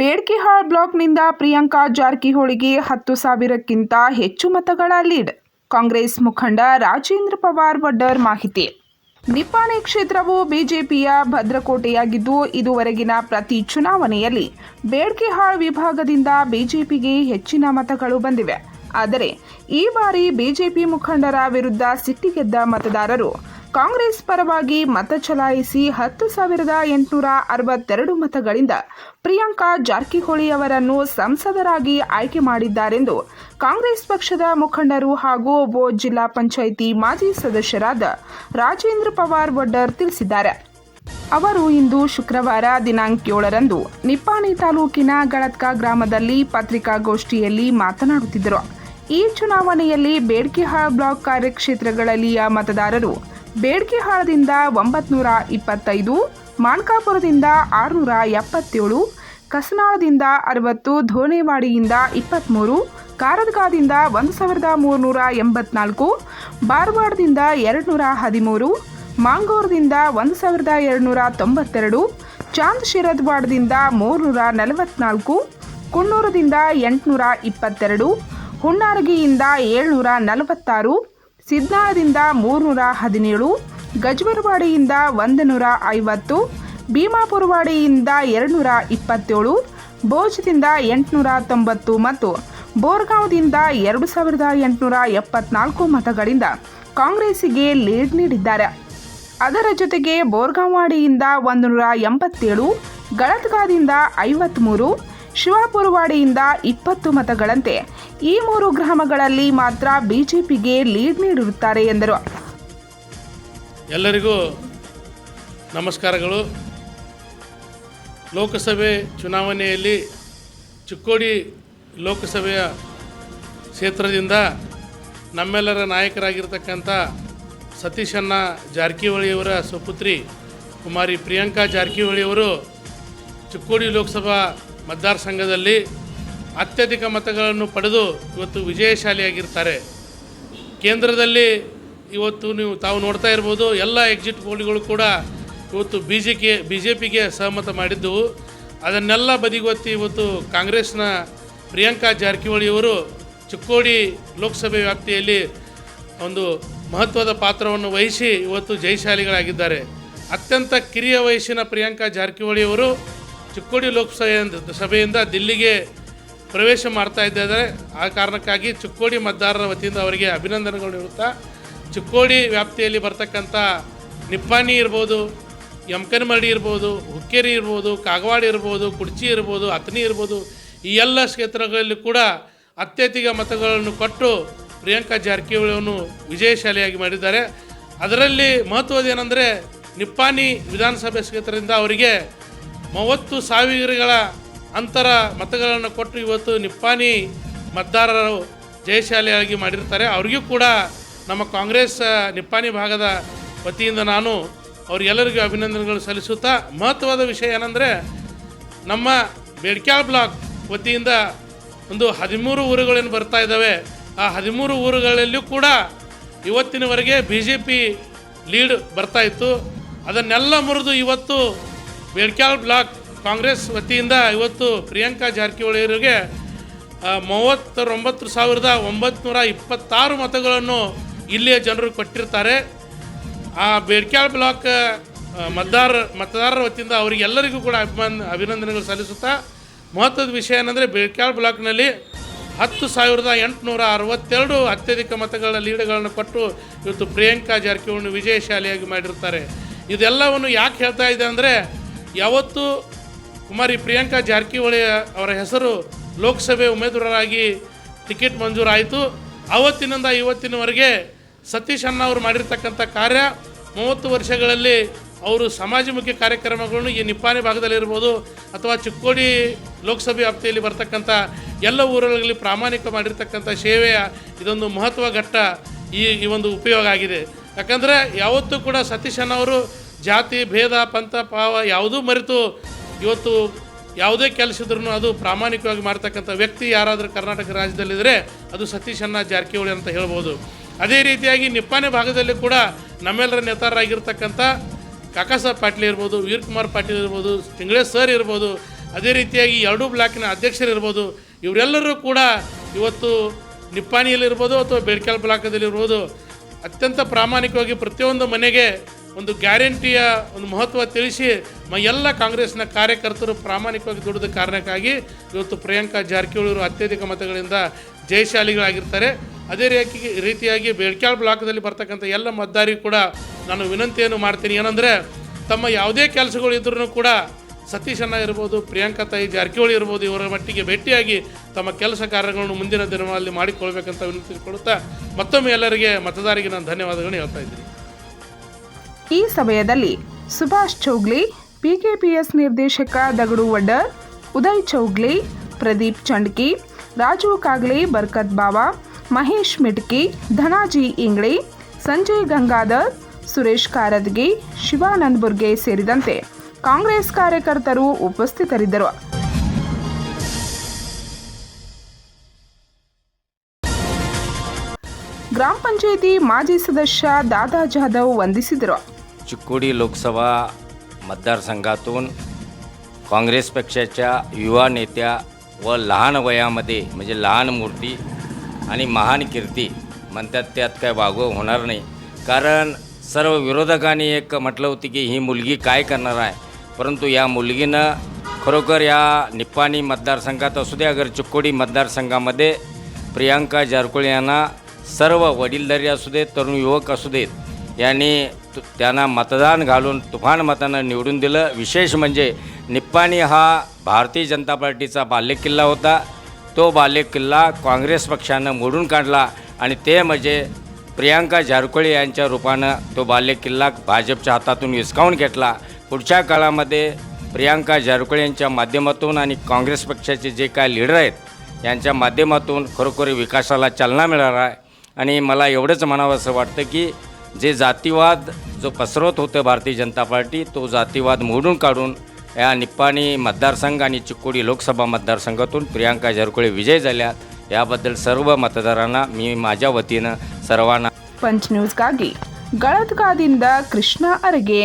ಬೇಡ್ಕಿಹಾಳ್ ಬ್ಲಾಕ್ನಿಂದ ಪ್ರಿಯಾಂಕಾ ಜಾರಕಿಹೊಳಿಗೆ ಹತ್ತು ಸಾವಿರಕ್ಕಿಂತ ಹೆಚ್ಚು ಮತಗಳ ಲೀಡ್. ಕಾಂಗ್ರೆಸ್ ಮುಖಂಡ ರಾಜೇಂದ್ರ ಪವಾರ್ ವಡ್ಡರ್ ಮಾಹಿತಿ. ನಿಪ್ಪಾಣಿ ಕ್ಷೇತ್ರವು ಬಿಜೆಪಿಯ ಭದ್ರಕೋಟೆಯಾಗಿದ್ದು, ಇದುವರೆಗಿನ ಪ್ರತಿ ಚುನಾವಣೆಯಲ್ಲಿ ಬೇಡ್ಕಿಹಾಳ್ ವಿಭಾಗದಿಂದ ಬಿಜೆಪಿಗೆ ಹೆಚ್ಚಿನ ಮತಗಳು ಬಂದಿವೆ. ಆದರೆ, ಈ ಬಾರಿ ಬಿಜೆಪಿ ಮುಖಂಡರ ವಿರುದ್ಧ ಸಿಟ್ಟಿಗೆದ್ದ ಮತದಾರರು ಕಾಂಗ್ರೆಸ್ ಪರವಾಗಿ ಮತ ಚಲಾಯಿಸಿ ಹತ್ತು ಸಾವಿರದ ಎಂಟುನೂರ ಅರವತ್ತೆರಡು ಮತಗಳಿಂದ ಪ್ರಿಯಾಂಕಾ ಜಾರಕಿಹೊಳಿ ಅವರನ್ನು ಸಂಸದರಾಗಿ ಆಯ್ಕೆ ಮಾಡಿದ್ದಾರೆಂದು ಕಾಂಗ್ರೆಸ್ ಪಕ್ಷದ ಮುಖಂಡರು ಹಾಗೂ ಒಬ್ಬ ಜಿಲ್ಲಾ ಪಂಚಾಯಿತಿ ಮಾಜಿ ಸದಸ್ಯರಾದ ರಾಜೇಂದ್ರ ಪವಾರ್ ವಡ್ಡರ್ ತಿಳಿಸಿದ್ದಾರೆ. ಅವರು ಇಂದು ಶುಕ್ರವಾರ ದಿನಾಂಕ ಏಳರಂದು ನಿಪ್ಪಾಣಿ ತಾಲೂಕಿನ ಗಳತ್ಕ ಗ್ರಾಮದಲ್ಲಿ ಪತ್ರಿಕಾಗೋಷ್ಠಿಯಲ್ಲಿ ಮಾತನಾಡುತ್ತಿದ್ದರು. ಈ ಚುನಾವಣೆಯಲ್ಲಿ ಬೇಡ್ಕಿಹಾಳ್ ಬ್ಲಾಕ್ ಕಾರ್ಯಕ್ಷೇತ್ರಗಳಲ್ಲಿಯ ಮತದಾರರು ಬೇಡ್ಕಿಹಾಳದಿಂದ ಒಂಬತ್ನೂರ ಇಪ್ಪತ್ತೈದು, ಮಾಣ್ಕಾಪುರದಿಂದ ಆರುನೂರ ಎಪ್ಪತ್ತೇಳು, ಕಸನಾಳದಿಂದ ಅರವತ್ತು, ಧೋನೆವಾಡಿಯಿಂದ ಇಪ್ಪತ್ತ್ಮೂರು ಕಾರದಗಾದಿಂದ ಒಂದು ಸಾವಿರದ ಮೂರುನೂರ ಎಂಬತ್ನಾಲ್ಕು ಬಾರ್ವಾಡದಿಂದ ಎರಡುನೂರ ಹದಿಮೂರು, ಮಾಂಗೂರದಿಂದ ಒಂದು ಸಾವಿರದ ಎರಡುನೂರ ತೊಂಬತ್ತೆರಡು ಚಾಂದ್ ಶಿರದ್ವಾಡದಿಂದ ಮೂರುನೂರ ನಲವತ್ನಾಲ್ಕು ಕುನ್ನೂರದಿಂದ ಎಂಟುನೂರ ಇಪ್ಪತ್ತೆರಡು ಹುಣ್ಣಾರಗಿಯಿಂದ ಏಳ್ನೂರ ನಲವತ್ತಾರು ಸಿದ್ನಾಳದಿಂದ ಮೂರುನೂರ ಹದಿನೇಳು, ಗಜ್ವರವಾಡಿಯಿಂದ ಒಂದು ನೂರ ಐವತ್ತು, ಭೀಮಾಪುರವಾಡಿಯಿಂದ ಎರಡುನೂರ ಇಪ್ಪತ್ತೇಳು, ಭೋಜದಿಂದ ಎಂಟುನೂರ ತೊಂಬತ್ತು ಮತ್ತು ಬೋರ್ಗಾಂವ್ದಿಂದ ಎರಡು ಸಾವಿರದ ಎಂಟುನೂರ ಎಪ್ಪತ್ನಾಲ್ಕು ಮತಗಳಿಂದ ಕಾಂಗ್ರೆಸ್ಸಿಗೆ ಲೀಡ್ ನೀಡಿದ್ದಾರೆ. ಅದರ ಜೊತೆಗೆ ಬೋರ್ಗಾಂವಾಡಿಯಿಂದ ಒಂದು ನೂರ ಎಂಬತ್ತೇಳು ಗಳತ್ಗಾದಿಂದ ಐವತ್ತ್ಮೂರು ಶಿವಪುರವಾಡಿಯಿಂದ ಇಪ್ಪತ್ತು ಮತಗಳಂತೆ ಈ ಮೂರು ಗ್ರಾಮಗಳಲ್ಲಿ ಮಾತ್ರ ಬಿಜೆಪಿಗೆ ಲೀಡ್ ನೀಡಿರುತ್ತಾರೆ ಎಂದರು. ಎಲ್ಲರಿಗೂ ನಮಸ್ಕಾರಗಳು. ಲೋಕಸಭೆ ಚುನಾವಣೆಯಲ್ಲಿ ಚಿಕ್ಕೋಡಿ ಲೋಕಸಭೆಯ ಕ್ಷೇತ್ರದಿಂದ ನಮ್ಮೆಲ್ಲರ ನಾಯಕರಾಗಿರ್ತಕ್ಕಂಥ ಸತೀಶಣ್ಣ ಜಾರಕಿಹೊಳಿಯವರ ಸುಪುತ್ರಿ ಕುಮಾರಿ ಪ್ರಿಯಾಂಕಾ ಜಾರಕಿಹೊಳಿಯವರು ಚಿಕ್ಕೋಡಿ ಲೋಕಸಭಾ ಮತದಾರ ಸಂಘದಲ್ಲಿ ಅತ್ಯಧಿಕ ಮತಗಳನ್ನು ಪಡೆದು ಇವತ್ತು ವಿಜಯಶಾಲಿಯಾಗಿರ್ತಾರೆ. ಕೇಂದ್ರದಲ್ಲಿ ಇವತ್ತು ನೀವು ತಾವು ನೋಡ್ತಾ ಇರ್ಬೋದು, ಎಲ್ಲ ಎಕ್ಸಿಟ್ ಪೋಲ್ಗಳು ಕೂಡ ಇವತ್ತು B J K B J ಪಿಗೆ ಸಹಮತ ಮಾಡಿದ್ದು. ಅದನ್ನೆಲ್ಲ ಬದಿಗೊತ್ತಿ ಇವತ್ತು ಕಾಂಗ್ರೆಸ್ನ ಪ್ರಿಯಾಂಕಾ ಜಾರಕಿಹೊಳಿಯವರು ಚಿಕ್ಕೋಡಿ ಲೋಕಸಭೆ ವ್ಯಾಪ್ತಿಯಲ್ಲಿ ಒಂದು ಮಹತ್ವದ ಪಾತ್ರವನ್ನು ವಹಿಸಿ ಇವತ್ತು ಜಯಶಾಲಿಗಳಾಗಿದ್ದಾರೆ. ಅತ್ಯಂತ ಕಿರಿಯ ವಯಸ್ಸಿನ ಪ್ರಿಯಾಂಕಾ ಜಾರಕಿಹೊಳಿಯವರು ಚಿಕ್ಕೋಡಿ ಲೋಕಸಭೆ ಸಭೆಯಿಂದ ದಿಲ್ಲಿಗೆ ಪ್ರವೇಶ ಮಾಡ್ತಾ ಇದ್ದಾರೆ. ಆ ಕಾರಣಕ್ಕಾಗಿ ಚಿಕ್ಕೋಡಿ ಮತದಾರರ ವತಿಯಿಂದ ಅವರಿಗೆ ಅಭಿನಂದನೆಗಳು ಇರುತ್ತಾ ಚಿಕ್ಕೋಡಿ ವ್ಯಾಪ್ತಿಯಲ್ಲಿ ಬರ್ತಕ್ಕಂಥ ನಿಪ್ಪಾಣಿ ಇರ್ಬೋದು, ಯಮಕನಮರಡಿ ಇರ್ಬೋದು, ಹುಕ್ಕೇರಿ ಇರ್ಬೋದು, ಕಾಗವಾಡ ಇರ್ಬೋದು, ಕುಡ್ಚಿ ಇರ್ಬೋದು ಅತನಿ ಇರ್ಬೋದು, ಈ ಎಲ್ಲ ಕ್ಷೇತ್ರಗಳಲ್ಲಿ ಕೂಡ ಅತ್ಯಧಿಕ ಮತಗಳನ್ನು ಕೊಟ್ಟು ಪ್ರಿಯಾಂಕಾ ಜಾರಕಿಹೊಳಿಯನ್ನು ವಿಜಯಶಾಲಿಯಾಗಿ ಮಾಡಿದ್ದಾರೆ. ಅದರಲ್ಲಿ ಮಹತ್ವದೇನೆಂದರೆ ನಿಪ್ಪಾಣಿ ವಿಧಾನಸಭೆ ಕ್ಷೇತ್ರದಿಂದ ಅವರಿಗೆ ಮೂವತ್ತು ಸಾವಿರಗಳ ಅಂತರ ಮತಗಳನ್ನು ಕೊಟ್ಟು ಇವತ್ತು ನಿಪ್ಪಾನಿ ಮತದಾರರು ಜಯಶಾಲಿಯಾಗಿ ಮಾಡಿರ್ತಾರೆ. ಅವ್ರಿಗೂ ಕೂಡ ನಮ್ಮ ಕಾಂಗ್ರೆಸ್ ನಿಪ್ಪಾನಿ ಭಾಗದ ವತಿಯಿಂದ ನಾನು ಅವರಿಗೆಲ್ಲರಿಗೂ ಅಭಿನಂದನೆಗಳು ಸಲ್ಲಿಸುತ್ತಾ ಮಹತ್ವದ ವಿಷಯ ಏನಂದರೆ, ನಮ್ಮ ಬೇಡ್ಕ್ಯಾಳ್ ಬ್ಲಾಕ್ ವತಿಯಿಂದ ಒಂದು ಹದಿಮೂರು ಊರುಗಳೇನು ಬರ್ತಾ ಇದ್ದಾವೆ, ಆ ಹದಿಮೂರು ಊರುಗಳಲ್ಲಿಯೂ ಕೂಡ ಇವತ್ತಿನವರೆಗೆ ಬಿ ಜೆ ಪಿ ಲೀಡ್ ಬರ್ತಾ ಇತ್ತು. ಅದನ್ನೆಲ್ಲ ಮುರಿದು ಇವತ್ತು ಬೇಡ್ಕ್ಯಾಳ್ ಬ್ಲಾಕ್ ಕಾಂಗ್ರೆಸ್ ವತಿಯಿಂದ ಇವತ್ತು ಪ್ರಿಯಾಂಕಾ ಜಾರಕಿಹೊಳಿಯವರಿಗೆ ಅವರಿಗೆ ಸಾವಿರದ ಒಂಬತ್ನೂರ ಇಪ್ಪತ್ತಾರು ಮತಗಳನ್ನು ಇಲ್ಲಿಯ ಜನರು ಕೊಟ್ಟಿರ್ತಾರೆ. ಆ ಬೇಡ್ಕ್ಯಾಳ್ ಬ್ಲಾಕ್ ಮತದಾರ, ಮತದಾರರ ವತಿಯಿಂದ ಅವರಿಗೆಲ್ಲರಿಗೂ ಕೂಡ ಅಭಿಮಾನ, ಅಭಿನಂದನೆಗಳು ಸಲ್ಲಿಸುತ್ತಾ, ಮಹತ್ವದ ವಿಷಯ ಏನಂದರೆ ಬೇಡ್ಕ್ಯಾಳ್ ಬ್ಲಾಕ್ನಲ್ಲಿ ಹತ್ತು ಸಾವಿರದ ಎಂಟುನೂರ ಅರವತ್ತೆರಡು ಅತ್ಯಧಿಕ ಮತಗಳ ಲೀಡ್ಗಳನ್ನು ಕೊಟ್ಟು ಇವತ್ತು ಪ್ರಿಯಾಂಕಾ ಜಾರಕಿಹೊಳಿ ವಿಜಯಶಾಲಿಯಾಗಿ ಮಾಡಿರ್ತಾರೆ. ಇದೆಲ್ಲವನ್ನು ಯಾಕೆ ಹೇಳ್ತಾ ಇದೆ ಅಂದರೆ, ಯಾವತ್ತು ಕುಮಾರಿ ಪ್ರಿಯಾಂಕಾ ಜಾರಕಿಹೊಳಿ ಅವರ ಹೆಸರು ಲೋಕಸಭೆ ಉಮೇದುವಾರರಾಗಿ ಟಿಕೆಟ್ ಮಂಜೂರಾಯಿತು. ಆವತ್ತಿನಿಂದ ಇವತ್ತಿನವರೆಗೆ ಸತೀಶ್ ಅಣ್ಣ ಅವರು ಮಾಡಿರ್ತಕ್ಕಂಥ ಕಾರ್ಯ ಮೂವತ್ತು ವರ್ಷಗಳಲ್ಲಿ ಅವರು ಸಮಾಜಮುಖಿ ಕಾರ್ಯಕ್ರಮಗಳನ್ನು ಈ ನಿಪ್ಪಾಣಿ ಭಾಗದಲ್ಲಿರ್ಬೋದು ಅಥವಾ ಚಿಕ್ಕೋಡಿ ಲೋಕಸಭೆ ವ್ಯಾಪ್ತಿಯಲ್ಲಿ ಬರ್ತಕ್ಕಂಥ ಎಲ್ಲ ಊರುಗಳಲ್ಲಿ ಪ್ರಾಮಾಣಿಕ ಮಾಡಿರ್ತಕ್ಕಂಥ ಸೇವೆಯ ಇದೊಂದು ಮಹತ್ವ ಘಟ್ಟ ಈ ಈ ಒಂದು ಉಪಯೋಗ ಆಗಿದೆ. ಯಾಕಂದರೆ ಯಾವತ್ತೂ ಕೂಡ ಸತೀಶ್ ಅಣ್ಣವರು ಜಾತಿ, ಭೇದ, ಪಂಥ, ಪಾವ ಯಾವುದೂ ಮರೆತು ಇವತ್ತು ಯಾವುದೇ ಕೆಲಸ ಇದ್ರೂ ಅದು ಪ್ರಾಮಾಣಿಕವಾಗಿ ಮಾಡ್ತಕ್ಕಂಥ ವ್ಯಕ್ತಿ ಯಾರಾದರೂ ಕರ್ನಾಟಕ ರಾಜ್ಯದಲ್ಲಿದ್ದರೆ ಅದು ಸತೀಶ್ ಅನ್ನ ಜಾರಕಿಹೊಳಿ ಅಂತ ಹೇಳ್ಬೋದು. ಅದೇ ರೀತಿಯಾಗಿ ನಿಪ್ಪಾನೆ ಭಾಗದಲ್ಲಿ ಕೂಡ ನಮ್ಮೆಲ್ಲರ ನೇತಾರರಾಗಿರ್ತಕ್ಕಂಥ ಕಾಕಾಸಾಬ್ ಪಾಟೀಲ್ ಇರ್ಬೋದು, ವೀರ್ ಕುಮಾರ್ ಪಾಟೀಲ್ ಇರ್ಬೋದು ತಿಂಗಳೇಶ್ ಸರ್ ಇರ್ಬೋದು, ಅದೇ ರೀತಿಯಾಗಿ ಎರಡೂ ಬ್ಲಾಕಿನ ಅಧ್ಯಕ್ಷರಿರ್ಬೋದು ಇವರೆಲ್ಲರೂ ಕೂಡ ಇವತ್ತು ನಿಪ್ಪಾಣಿಯಲ್ಲಿರ್ಬೋದು ಅಥವಾ ಬೇಡ್ಕಲ್ ಬ್ಲಾಕದಲ್ಲಿರ್ಬೋದು, ಅತ್ಯಂತ ಪ್ರಾಮಾಣಿಕವಾಗಿ ಪ್ರತಿಯೊಂದು ಮನೆಗೆ ಒಂದು ಗ್ಯಾರಂಟಿಯ ಒಂದು ಮಹತ್ವ ತಿಳಿಸಿ ಮ ಎಲ್ಲ ಕಾಂಗ್ರೆಸ್ನ ಕಾರ್ಯಕರ್ತರು ಪ್ರಾಮಾಣಿಕವಾಗಿ ದುಡಿದ ಕಾರಣಕ್ಕಾಗಿ ಇವತ್ತು ಪ್ರಿಯಾಂಕಾ ಜಾರಕಿಹೊಳಿ ಅತ್ಯಧಿಕ ಮತಗಳಿಂದ ಜಯಶಾಲಿಗಳಾಗಿರ್ತಾರೆ. ಅದೇ ರೀತಿ ರೀತಿಯಾಗಿ ಬೇಡ್ಕ್ಯಾಳ್ ಬ್ಲಾಕ್ದಲ್ಲಿ ಬರ್ತಕ್ಕಂಥ ಎಲ್ಲ ಮತದಾರಿ ಕೂಡ ನಾನು ವಿನಂತಿಯನ್ನು ಮಾಡ್ತೀನಿ. ಏನಂದರೆ, ತಮ್ಮ ಯಾವುದೇ ಕೆಲಸಗಳು ಇದ್ರೂ ಕೂಡ ಸತೀಶ್ ಅಣ್ಣ ಇರ್ಬೋದು, ಪ್ರಿಯಾಂಕಾ ತಾಯಿ ಜಾರಕಿಹೊಳಿ ಇರ್ಬೋದು, ಇವರ ಮಟ್ಟಿಗೆ ಭೇಟಿಯಾಗಿ ತಮ್ಮ ಕೆಲಸ ಕಾರ್ಯಗಳನ್ನು ಮುಂದಿನ ದಿನಗಳಲ್ಲಿ ಮಾಡಿಕೊಳ್ಬೇಕಂತ ವಿನಂತಿಸಿಕೊಳ್ಳುತ್ತಾ ಮತ್ತೊಮ್ಮೆ ಎಲ್ಲರಿಗೆ ಮತದಾರರಿಗೆ ನಾನು ಧನ್ಯವಾದಗಳನ್ನು ಹೇಳ್ತಾ ಇದ್ದೀನಿ. ಈ ಸಮಯದಲ್ಲಿ ಸುಭಾಷ್ ಚೌಗ್ಲಿ ಪಿಕೆಪಿಎಸ್ ನಿರ್ದೇಶಕ ದಗಡು ವಡ್ಡರ್, ಉದಯ್ ಚೌಗ್ಲಿ, ಪ್ರದೀಪ್ ಚಂಡ್ಕಿ, ರಾಜು ಕಾಗ್ಲಿ, ಬರ್ಕತ್ ಬಾವಾ, ಮಹೇಶ್ ಮಿಟ್ಕಿ, ಧನಾಜಿ ಇಂಗ್ಳಿ, ಸಂಜಯ್ ಗಂಗಾಧರ್, ಸುರೇಶ್ ಕಾರದ್ಗಿ, ಶಿವಾನಂದ್ ಬುರ್ಗೆ ಸೇರಿದಂತೆ ಕಾಂಗ್ರೆಸ್ ಕಾರ್ಯಕರ್ತರು ಉಪಸ್ಥಿತರಿದ್ದರು. ಗ್ರಾಮ ಪಂಚಾಯಿತಿ ಮಾಜಿ ಸದಸ್ಯ ದಾದಾ ಜಾಧವ್ ವಂದಿಸಿದರು. चिक्कोडी लोकसभा मतदारसंघातून काँग्रेस पक्षाच्या युवा नेत्या व लहान वयामध्ये म्हणजे लहान मूर्ती आणि महान कीर्ती म्हणतात त्यात काय वागव होणार नाही. कारण सर्व विरोधकांनी एक म्हटलं होती की ही मुलगी काय करणार आहे? परंतु या मुलगीनं खरोखर या निप्पाणी मतदारसंघात असू दे अगर चिक्कोडी मतदारसंघामध्ये प्रियांका जारकुळे यांना सर्व वडीलधारी असू देत तरुण युवक असू देत यांनी त्यांना मतदान घालून तुफान मतानं निवडून दिलं. विशेष म्हणजे निप्पाणी हा भारतीय जनता पार्टीचा बालेकिल्ला होता. तो बालेकिल्ला काँग्रेस पक्षानं मोडून काढला आणि ते म्हणजे प्रियांका जारकोळे यांच्या रूपानं तो बालेकिल्ला भाजपच्या हातातून हिसकावून घेतला. पुढच्या काळामध्ये प्रियांका झारकोळे यांच्या माध्यमातून आणि काँग्रेस पक्षाचे जे काय लीडर आहेत यांच्या माध्यमातून खरोखर विकासाला चालना मिळणार आहे. आणि मला एवढंच म्हणावं असं वाटतं की जे जातीवाद जो पसरवत होतं भारतीय जनता पार्टी तो जातीवाद मोडून काढून या निप्पाणी मतदारसंघ आणि चिक्कोडी लोकसभा मतदारसंघातून प्रियांका जारकोळे विजय झाल्यात याबद्दल सर्व मतदारांना मी माझ्या वतीनं सर्वांना ಪಂಚ್ ನ್ಯೂಸ್ಗಾಗಿ ಗಳತ್ಕಾದಿಂದ ಕೃಷ್ಣ ಅರಗೆ